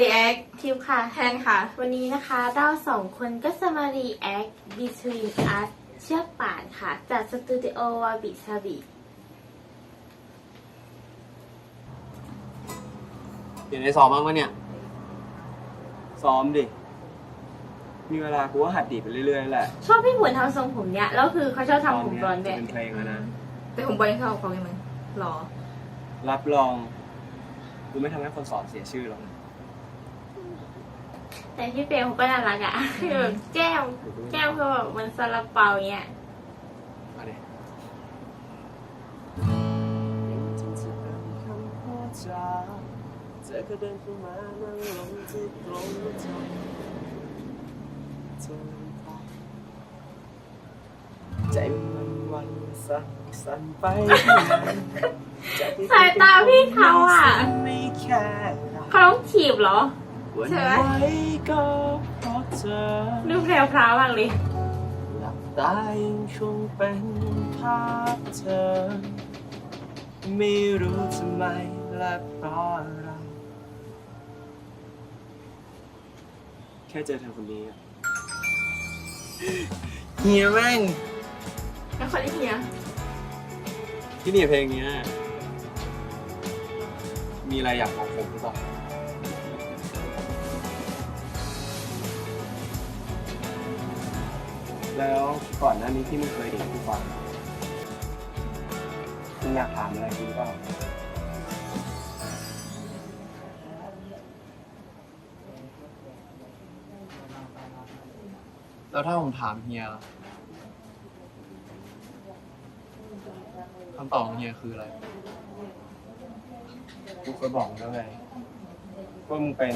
React ทิวค่ะ แทนค่ะ วันนี้นะคะเราสองคนก็จะมา react between us เชือกป่านค่ะ จากสตูดิโอวาบิซาบิอยู่ในซ้อมบ้างปะเนี่ย ซ้อมดิ มีเวลากูก็หัดดีดไปเรื่อยๆแหละชอบพี่หมุนทำทรงผมเนี้ยแล้วคือเขาชอบทำผมบลอนด์จะด้วยเป็นเพลงแล้วนะ แต่ผมบอลเข้าเขายังไงหรอ รับรองกูไม่ทำให้คนสอนเสียชื่อหรอกนะ แต่พี่เปรมเขาก็น่ารักอะคือแบบแก้มแก้มเขาแบบเหมันซาลาเปาเนี้ยมาดิเธอก็เดินเข้ามานั่งลงที่ตรงใจเธอใจมันวันสั่นสั่นไปที่ไหนใจที่สายตาพี่เขาอะไม่แค่เราเขาต้องถีบเหรอ วันใช่ไหมไว้ก็เพราะเธอดูแพรวพราวมากเลยหลับตายังคงเป็นภาพเธอ ไม่รู้ทำไมและเพราะอะไร แค่เจอเธอคนนี้อะเฮียแม่งแล้วคนที่เฮียที่นี่เพลงเนี้ยมีอะไรอยากบอกผมหรือเปล่า แล้วก่อนหน้านี้ที่มึงเคยเด็กกูฟังมึงอยากถามอะไรกูหรือเปล่าแล้วถ้าผมถามเฮียคำตอบของเฮียคืออะไร กูเคยบอกมึงแล้วไงว่ามึงเป็น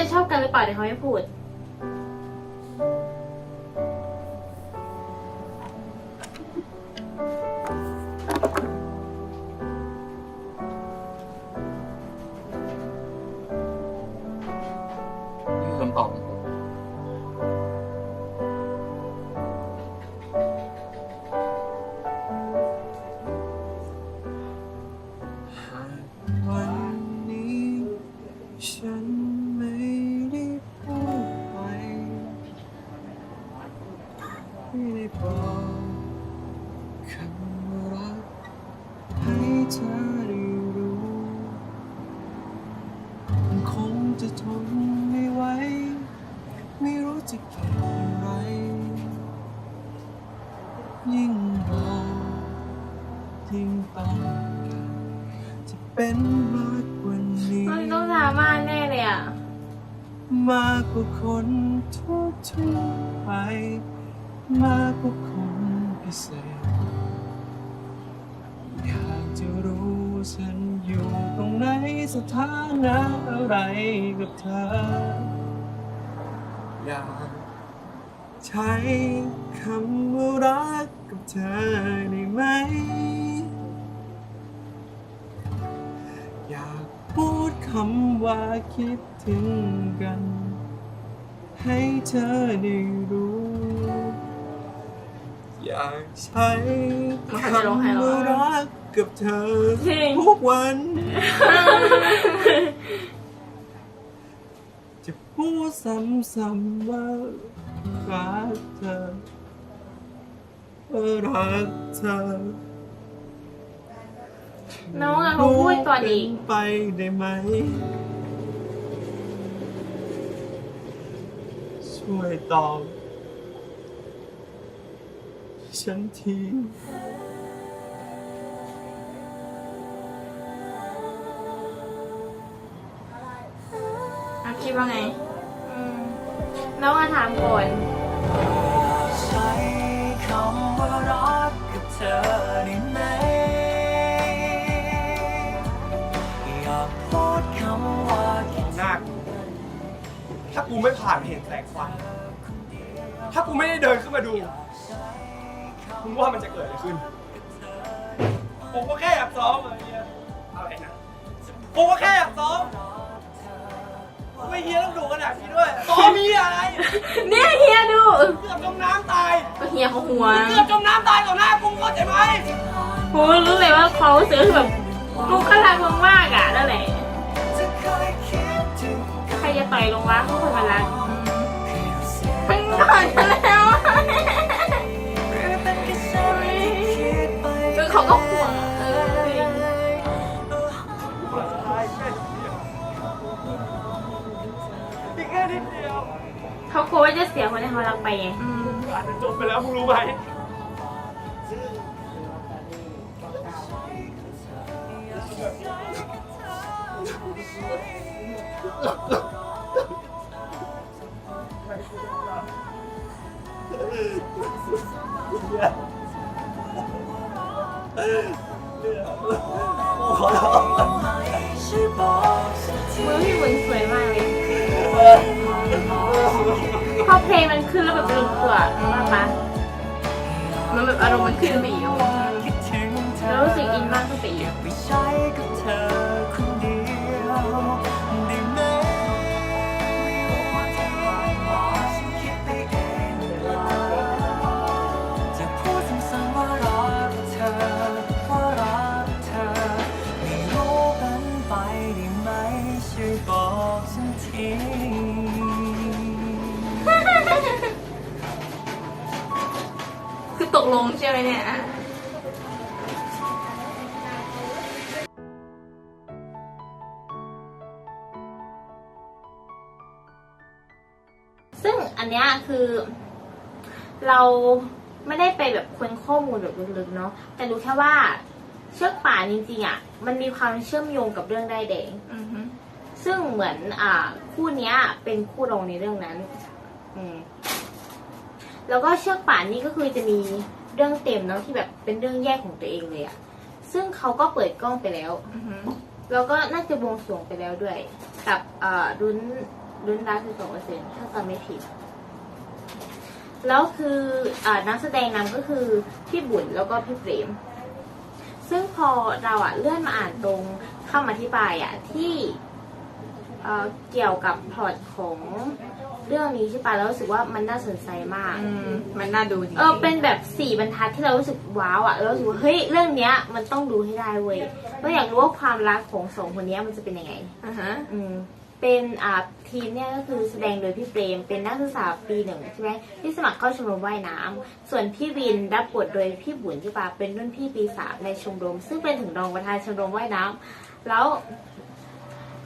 จะชอบกันหรือเปล่าเดี๋ยวเขาไม่พูด ไม่ได้บอกคำว่ารักให้เธอได้รู้คงจะทนไม่ไหวไม่รู้จะเก็บอะไร ยิ่งรอยิ่งต้องการจะเป็นมากกว่านี้มันต้องดราม่าแน่เลยอะ มากกว่าคนทั่วทั่วๆไป มากกว่าคนพิเศษ อยากจะรู้ฉันอยู่ตรงไหนสถานะอะไรกับเธอ อยากใช้คำว่ารักกับเธอได้ไหม อยากพูดคำว่าคิดถึงกัน ให้เธอได้รู้ อยากใช้คำว่ารักกับเธอจริงทุกวัน จะพูดซ้ำๆว่ารักเธอว่ารักเธอน้องอะเขาพูดก่อนอีกเป็นไปได้ไหม ช่วยตอบ ฉันทีอะคิดว่าไง อืมน้องมาถามก่อน ใช้คำว่ารักกับเธอได้ไหม อยากพูดคำว่าคิดหน้ากูถ้ากูไม่ผ่านเหตุแสงไฟถ้ากูไม่ได้เดินขึ้นมาดู มึงว่ามันจะเกิดอะไรขึ้น ผมก็แค่อยากซ้อมอะไรเงี้ยอะไรนะผมก็แค่อยากซ้อมไม่เฮียต้องดูขนาดนี้ด้วยต่อมีอะไรเนี่ยเฮียดูเกือบจมน้ำตายก็เฮียเขาห่วงเกือบจมน้ำตายต่อหน้ากูเข้าใจไหมโหรู้เลยว่าเขาซื้อแบบลูกก็รักมึงมากอะนั่นแหละใครจะต่อยลงวะเขาคนมารักเป็นหน่อยแล้ว เขาก็ห่วงเอออีกแค่นิดเดียวเขากลัวว่าจะเสียคนที่เขารักไปไงอืมอาจจะจบไปแล้วมึงรู้ไหม มือพี่บุญสวยมากเลยพอเพลงมันขึ้นแล้วแบบลืมตัวมากปะมันแบบอารมณ์มันขึ้นไปอีกแล้วรู้สึกอินมากขึ้นไปอีก ลงใช่ไหมเนี่ยซึ่งอันเนี้ยคือ เราไม่ได้ไปแบบค้นข้อมูลแบบลึกๆเนาะแต่รู้แค่ว่าเชือกป่านจริงๆอะ มันมีความเชื่อมโยงกับเรื่องได้ายแดงอือฮึซึ่งเหมือน อ่า คู่เนี้ย เป็นคู่รองในเรื่องนั้น อืมแล้วก็เชือกป่านนี่ก็คือจะมี เรื่องเต็มเนาะที่แบบเป็นเรื่องแยกของตัวเองเลยอะซึ่งเขาก็เปิดกล้องไปแล้ว อือฮึแล้วก็น่าจะบวงสรวงไปแล้วด้วย กับเอ่อรุ่นรุ่นรักคือสองเปอร์เซ็นถ้าจำไม่ผิด แล้วคืออ่านักแสดงนำก็คือพี่บุญแล้วก็พี่เฟรม ซึ่งพอเราอะเลื่อนมาอ่านตรงคำอธิบายอะที่เอ่อเกี่ยวกับพล็อตของ เรื่องนี้ใช่ปะแล้วรู้สึกว่ามันน่าสนใจมาก อืมมันน่าดูจริงๆเออเป็นแบบสี่บรรทัดที่เรารู้สึกว้าวอะแล้วรู้สึกว่าเฮ้ยเรื่องเนี้ย มันต้องดูให้ได้เว้ยเราอยากรู้ว่าความรักของสองคนเนี้ยมันจะเป็นยังไง อ่าฮะ อืมเป็นอ่าทีมเนี่ยก็คือแสดงโดยพี่เปรมเป็นนักศึกษาปีหนึ่งใช่ไหมที่สมัครเข้าชมรมว่ายน้ำส่วนพี่วินรับบทโดยพี่บุญที่ปาเป็นรุ่นพี่ปีสามในชมรม ซึ่งเป็นถึงรองประธานชมรมว่ายน้ำแล้ว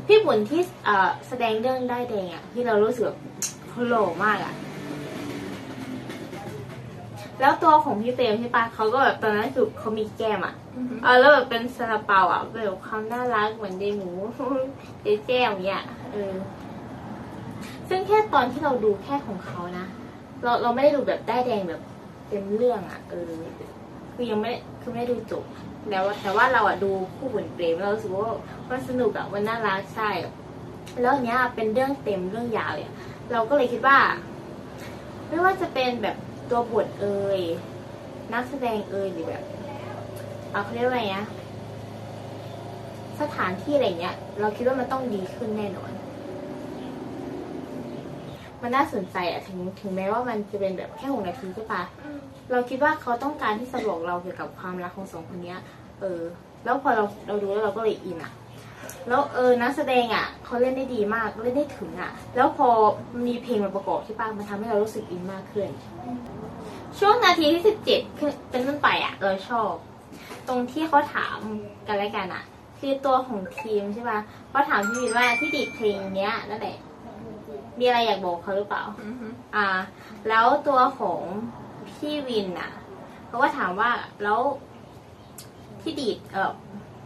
พี่บุญที่เอ่อแสดงเรื่องได้ายแดงอะที่เรารู้สึกแบบ เขาหล่อมากอะแล้วตัวของพี่เปรมใช่ปะเขาก็แบบตอนนั้นคือเขามีแก้มอะอือฮึเออแล้วแบบเป็นซาลาเปาอะแบบความน่ารักเหมือนเดหมูเดแจ้วอย่างเงี้ยเออซึ่งแค่ตอนที่เราดูแค่ของเขานะเราเราไม่ได้ดูแบบได้ายแดงแบบเต็มเรื่องอะเออ คือยังไม่ได้คือไม่ได้ดูจบแล้วแต่ว่าเราอะดูคู่บุญเปรมเรารู้สึกว่ามันสนุกอะมันน่ารักใช่ แล้วอันเนี้ยเป็นเรื่องเต็มเรื่องยาวเลยอะ เราก็เลยคิดว่า ไม่ว่าจะเป็นแบบตัวบทเอ่ยนักแสดงเอ่ยหรือแบบเอาเขาเรียกว่าไงนะสถานที่อะไรเงี้ย เราคิดว่ามันต้องดีขึ้นแน่นอน มันน่าสนใจอะถึงถึงแม้ว่ามันจะเป็นแบบแค่หกนาทีใช่ปะเราคิดว่าเขาต้องการที่จะบอกเราเกี่ยวกับความรักของสองคนเนี้ย เออ แล้วพอเราเราดูแล้วเราก็เลยอินอะ แล้วเออนักแสดงอะเขาเล่นได้ดีมากเล่นได้ถึงอะ แล้วพอมีเพลงมาประกอบใช่ปะมันทำให้เรารู้สึกอินมากขึ้น ช่วงนาทีที่สิบเจ็ดเป็นต้นไปอะ เราชอบ ตรงที่เขาถามกันและกันอะ คือตัวของทีมใช่ปะเขาถามพี่วินว่าที่ดีดเพลงเนี้ยนั่นแหละมีอะไรอยากบอกเขาหรือเปล่า อ่า แล้วตัวของพี่วินอะเขาก็ถามว่าแล้วที่ดีดเออ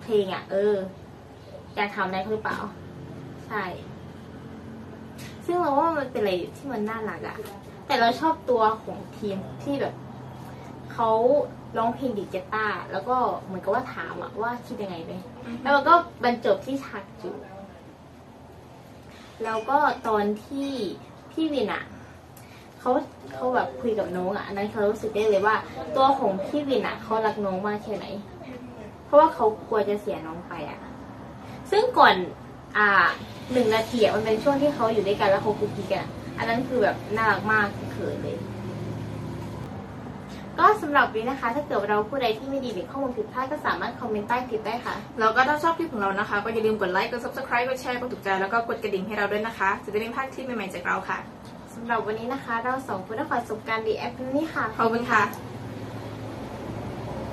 เพลงอะ เออ อยากทำได้หรือเปล่า ใช่ ซึ่งเราว่ามันเป็นอะไรที่มันน่ารักอะแต่เราชอบตัวของทีมที่แบบเขาร้องเพลงดีดกีตาร์แล้วก็เหมือนกับว่าถามอะว่าคิดยังไงไหมแล้วมันก็บรรจบที่ฉากจูบแล้วก็ตอนที่พี่วินอะเขาเขาแบบคุยกับน้องอะอันนั้นเขารู้สึกได้เลยว่า ตัวของพี่วินอะเขารักน้องมากแค่ไหน เพราะว่าเขากลัวจะเสียน้องไปอะ ซึ่งก่อนอ่าหนึ่งนาทีอะมันเป็นช่วงที่เขาอยู่ด้วยกันแล้วเขาคุกคีกันอะอันนั้นคือแบบน่ารักมากเขินเลย ก็สำหรับวันนี้นะคะ ถ้าเกิดเราพูดอะไรที่ไม่ดีหรือข้อมูลผิดพลาดก็สามารถคอมเมนต์ใต้คลิปได้ค่ะ แล้วก็ถ้าชอบคลิปของเรานะคะ ก็อย่าลืมกดไลค์ กด subscribe กดแชร์ กดถูกใจ แล้วก็กดกระดิ่งให้เราด้วยนะคะ จะได้ไม่พลาดคลิปใหม่ๆจากเราค่ะ สำหรับวันนี้นะคะ เราสองคนต้องขอจบการดีแอปนี้ค่ะ ขอบคุณค่ะ